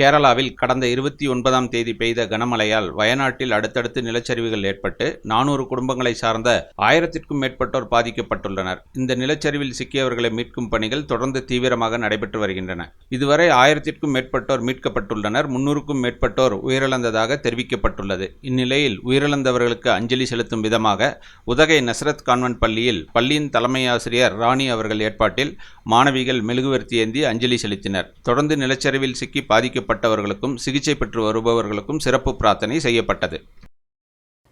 கேரளாவில் கடந்த இருபத்தி ஒன்பதாம் தேதி பெய்த கனமழையால் வயநாட்டில் அடுத்தடுத்து நிலச்சரிவுகள் ஏற்பட்டு நானூறு குடும்பங்களை சார்ந்த ஆயிரத்திற்கும் மேற்பட்டோர் பாதிக்கப்பட்டுள்ளனர். இந்த நிலச்சரிவில் சிக்கியவர்களை மீட்கும் பணிகள் தொடர்ந்து தீவிரமாக நடைபெற்று வருகின்றன. இதுவரை ஆயிரத்திற்கும் மேற்பட்டோர் மீட்கப்பட்டுள்ளனர். முன்னூறுக்கும் மேற்பட்டோர் உயிரிழந்ததாக தெரிவிக்கப்பட்டுள்ளது. இந்நிலையில் உயிரிழந்தவர்களுக்கு அஞ்சலி செலுத்தும் விதமாக உதகை நஸ்ரத் கான்வென்ட் பள்ளியில் பள்ளியின் தலைமை ஆசிரியர் ராணி அவர்கள் ஏற்பாட்டில் மாணவிகள் மெழுகுவர்த்தி ஏந்தி அஞ்சலி செலுத்தினர். தொடர்ந்து நிலச்சரிவில் சிக்கி பாதிக்கப்பட்டவர்களுக்கும் சிகிச்சை பெற்று வருபவர்களுக்கும் சிறப்பு பிரார்த்தனை செய்யப்பட்டது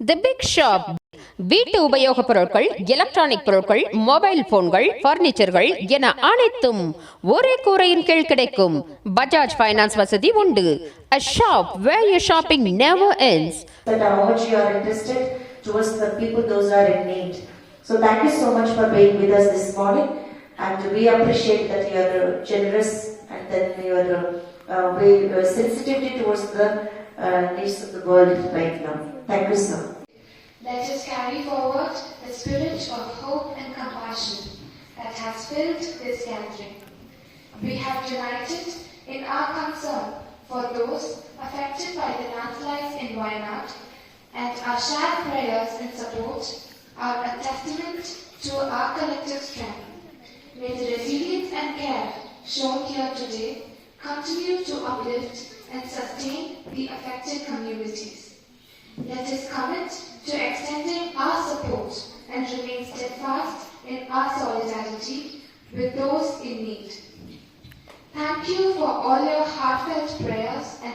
தி பிக் ஷாப் வீட்டு உபயோகப் பொருட்கள் எலக்ட்ரானிக் பொருட்கள் மொபைல் போன்கள் பர்னிச்சர்கள் என அனைத்தும் ஒரே கூரையின் கீழ் கிடைக்கும் பஜாஜ் ஃபைனான்ஸ் வசதி உண்டு a shop where your shopping never ends that how much you are interested towards the people those are in need. So thank you so much for being with us this morning and we appreciate that you are uh, generous and then you are uh, very uh, sensitivity towards the uh, needs of the world right now. Thank you sir. Let us carry forward the spirit of hope and compassion that has filled this gathering. We have united in our concern for those affected by the landslides in Wayanad, and our shared prayers and support are a testament to our collective strength. May the resilience shown here today continue to uplift and sustain the affected communities. Let us commit to extending our support and remain steadfast in our solidarity with those in need. Thank you for all your heartfelt prayers and